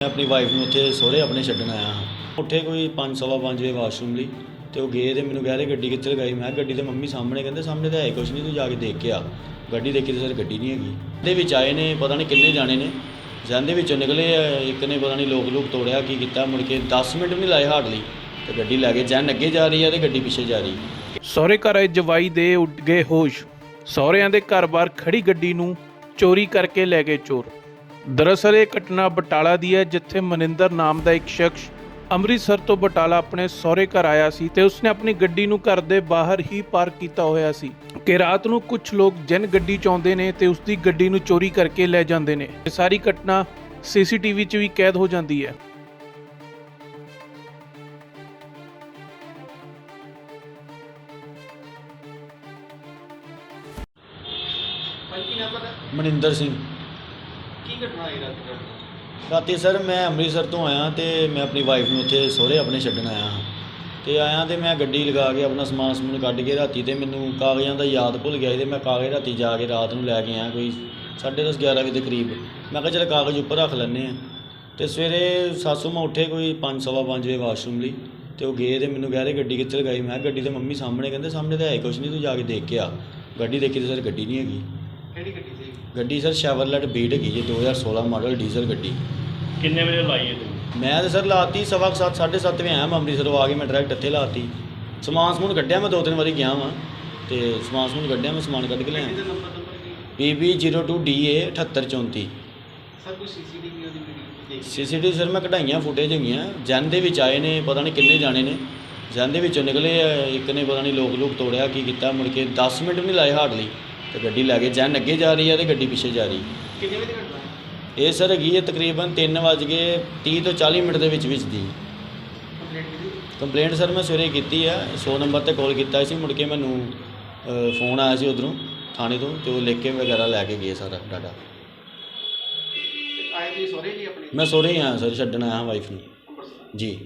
ਮੈਂ ਆਪਣੀ ਵਾਈਫ ਨੂੰ ਉੱਥੇ ਸਹੁਰੇ ਆਪਣੇ ਛੱਡਣ ਆਇਆ ਹਾਂ। ਉੱਠੇ ਕੋਈ ਪੰਜ ਸਵਾ ਪੰਜ ਵਜੇ ਵਾਸ਼ਰੂਮ ਲਈ ਤੇ ਉਹ ਗਏ ਤੇ ਮੈਨੂੰ ਕਹਿ ਰਹੇ ਗੱਡੀ ਕਿੱਥੇ ਲਗਾਈ? ਮੈਂ ਕਿਹਾ ਗੱਡੀ ਤੇ ਮੰਮੀ ਸਾਹਮਣੇ ਕਹਿੰਦੇ ਸਾਹਮਣੇ ਤਾਂ ਹੈ ਕੁਛ ਨਹੀਂ ਤੂੰ ਜਾ ਕੇ ਦੇਖ ਕੇ ਆ। ਗੱਡੀ ਦੇਖੀ ਤੇ ਸਰ ਗੱਡੀ ਨਹੀਂ ਹੈਗੀ। ਦੇ ਵਿੱਚ ਆਏ ਨੇ ਪਤਾ ਨਹੀਂ ਕਿੰਨੇ ਜਾਣੇ ਨੇ। ਜਾਂਦੇ ਵਿੱਚੋਂ ਨਿਕਲੇ ਆ, ਇੱਕ ਨੇ ਪਤਾ ਨਹੀਂ ਲੋਕ ਲੋਕ ਤੋੜਿਆ ਕੀ ਕੀਤਾ ਮੁੜ ਕੇ 10 ਮਿੰਟ ਵੀ ਨਹੀਂ ਲਾਏ ਹਾਰਡਲੀ ਤੇ ਗੱਡੀ ਲੈ ਕੇ ਜੈਨ ਅੱਗੇ ਜਾ ਰਹੀ ਹੈ ਤੇ ਗੱਡੀ ਪਿੱਛੇ ਜਾ ਰਹੀ। ਸਹੁਰੇ ਘਰ ਆਏ ਜਵਾਈ ਦੇ ਉੱਡ ਗਏ ਹੋਸ਼। ਸਹੁਰਿਆਂ ਦੇ ਘਰ-ਬਾਰ ਖੜੀ ਗੱਡੀ ਨੂੰ ਚੋਰੀ ਕਰਕੇ ਲੈ ਗਏ ਚੋਰ। ਦਰਅਸਲ ਇਹ ਘਟਨਾ ਬਟਾਲਾ ਦੀ ਹੈ, ਜਿੱਥੇ ਮਨਿੰਦਰ ਨਾਮ ਦਾ ਇੱਕ ਸ਼ਖਸ ਅੰਮ੍ਰਿਤਸਰ ਤੋਂ ਬਟਾਲਾ ਆਪਣੇ ਸਹੁਰੇ ਘਰ ਆਇਆ ਸੀ ਤੇ ਉਸਨੇ ਆਪਣੀ ਗੱਡੀ ਨੂੰ ਘਰ ਦੇ ਬਾਹਰ ਹੀ ਪਾਰਕ ਕੀਤਾ ਹੋਇਆ ਸੀ ਕਿ ਰਾਤ ਨੂੰ ਕੁਝ ਲੋਕ ਜਨ ਗੱਡੀ ਚ ਨੇ ਤੇ ਉਸਦੀ ਗੱਡੀ ਨੂੰ ਚੋਰੀ ਕਰਕੇ ਲੈ ਜਾਂਦੇ ਨੇ। ਇਹ ਸਾਰੀ ਘਟਨਾ ਸੀਸੀਟੀਵੀ 'ਚ ਵੀ ਕੈਦ ਹੋ ਜਾਂਦੀ ਹੈ। ਮਨਿੰਦਰ ਸਿੰਘ। ਕੀ ਘਟਨਾ ਹੋਈ ਰਾਤ ਸਰ ਮੈਂ ਅੰਮ੍ਰਿਤਸਰ ਤੋਂ ਆਇਆ ਤੇ ਮੈਂ ਆਪਣੀ ਵਾਈਫ ਨੂੰ ਉੱਥੇ ਸਹੁਰੇ ਆਪਣੇ ਛੱਡਣ ਆਇਆ ਹਾਂ। ਤੇ ਆਇਆ ਤੇ ਮੈਂ ਗੱਡੀ ਲਗਾ ਕੇ ਆਪਣਾ ਸਮਾਨ ਸਮੂਨ ਕੱਢ ਕੇ ਰਾਤੀ ਤੇ ਮੈਨੂੰ ਕਾਗਜ਼ਾਂ ਦਾ ਯਾਦ ਭੁੱਲ ਗਿਆ ਸੀ ਤੇ ਮੈਂ ਕਾਗਜ਼ ਰਾਤੀ ਜਾ ਕੇ ਰਾਤ ਨੂੰ ਲੈ ਕੇ ਆਇਆ ਕੋਈ 10:30 11 ਵਜੇ ਦੇ ਕਰੀਬ। ਮੈਂ ਕਿਹਾ ਚਲ ਕਾਗਜ਼ ਉੱਪਰ ਰੱਖ ਲੈਂਦੇ ਆ ਤੇ ਸਵੇਰੇ ਸਾਸੂ ਮੈਂ ਉੱਠੇ ਕੋਈ 5 ਸਵਾ ਪੰਜ ਵਜੇ ਵਾਸ਼ਰੂਮ ਲਈ ਤੇ ਉਹ ਗਏ ਤੇ ਮੈਨੂੰ ਕਹਿ ਰਹੇ ਗੱਡੀ ਕਿੱਥੇ ਲਗਾਈ? ਮੈਂ ਗੱਡੀ ਤੇ ਮੰਮੀ ਸਾਹਮਣੇ ਕਹਿੰਦੇ ਸਾਹਮਣੇ ਤਾਂ ਹੈ ਕੁਛ ਨਹੀਂ ਤੂੰ ਜਾ ਕੇ ਦੇਖ ਕੇ ਆ। ਗੱਡੀ ਦੇਖੀ ਤੇ ਸਰ ਗੱਡੀ ਨਹੀਂ ਹੈਗੀ। ਕਿਹੜੀ ਗੱਡੀ? ਗੱਡੀ ਸਰ ਸ਼ੈਵਰਲੈਟ ਬੀਟ ਹੈਗੀ ਜੀ 2016 ਮਾਡਲ ਡੀਜ਼ਲ ਗੱਡੀ। ਕਿੰਨੇ ਵਜੇ ਲਾਈ ਹੈ ਤੂੰ ਮੈਂ ਤਾਂ ਸਰ ਲਾਤੀ ਸਵਾ ਕੁ ਸੱਤ ਸਾਢੇ ਸੱਤ ਵਜੇ ਆਇਆ ਮੈਂ ਅੰਮ੍ਰਿਤਸਰੋਂ ਆ ਕੇ ਮੈਂ ਡਾਇਰੈਕਟ ਇੱਥੇ ਲਾਤੀ। ਸਮਾਨ ਸਮੂਨ ਕੱਢਿਆ ਮੈਂ ਦੋ ਤਿੰਨ ਵਾਰੀ ਗਿਆ ਵਾਂ ਤੇ ਸਮਾਨ ਸਮੂਨ ਕੱਢਿਆ ਮੈਂ ਸਮਾਨ ਕੱਢ ਕੇ ਗੱਡੀ ਲਿਆ ਦਾ ਨੰਬਰ ਨੰਬਰ ਕੀ PB02DA 7834 ਸਰ ਕੋਈ ਸੀਸੀਟੀਵੀ ਉਹਦੀ ਵੀਡੀਓ ਦੇਖ? ਸੀਸੀਟੀਵੀ ਸਰ ਮੈਂ ਕਢਾਈਆਂ ਫੁਟੇਜ ਹੈਗੀਆਂ। ਜਨ ਦੇ ਵਿੱਚ ਆਏ ਨੇ ਪਤਾ ਨਹੀਂ ਕਿੰਨੇ ਜਾਣੇ ਨੇ। ਜਨ ਦੇ ਵਿੱਚੋਂ ਨਿਕਲੇ ਆ, ਇੱਕ ਨੇ ਪਤਾ ਨਹੀਂ ਲੋਕ ਲੋਕ ਤੋੜਿਆ ਕੀ ਕੀਤਾ ਮੁੜ ਕੇ 10 ਮਿੰਟ ਵੀ ਨਹੀਂ ਲਾਏ ਹਾਰਡਲੀ। ਤੇ ਗੱਡੀ ਲੈ ਕੇ ਜਨ ਅੱਗੇ ਜਾ ਰਹੀ ਹੈ ਤੇ ਗੱਡੀ ਪਿੱਛੇ ਜਾ ਰਹੀ। ਕਿੰਨੇ ਵਜੇ ਦੀ ਘਟਨਾ ਹੈ ਇਹ ਸਰ ਹੈਗੀ ਹੈ ਤਕਰੀਬਨ 3 ਵੱਜ ਕੇ 30 ਤੋਂ 40 ਮਿੰਟ ਦੇ ਵਿੱਚ ਵਿੱਚ ਦੀ ਕੰਪਲੀਟ ਕੀਤੀ? ਕੰਪਲੇਂਟ ਸਰ ਮੈਂ ਸਵੇਰੇ ਕੀਤੀ ਆ 100 ਨੰਬਰ ਤੇ ਕਾਲ ਕੀਤਾ ਸੀ ਮੁੜ ਕੇ ਮੈਨੂੰ ਅ, ਫੋਨ ਆਇਆ ਸੀ ਉਧਰੋਂ ਥਾਣੇ ਤੋਂ ਤੇ ਉਹ ਲਿਖ ਕੇ ਵਗੈਰਾ ਲੈ ਕੇ ਗਏ ਸਾਰਾ ਡਾਟਾ ਤੇ ਆਏ ਜੀ ਸੋਰੇ ਜੀ ਆਪਣੇ? ਮੈਂ ਸੋਰੇ ਹੀ ਆਇਆ ਸਰ ਛੱਡਣ ਆਇਆ ਵਾਈਫ ਨੂੰ। ਅੰਮ੍ਰਿਤਸਰ। ਜੀ।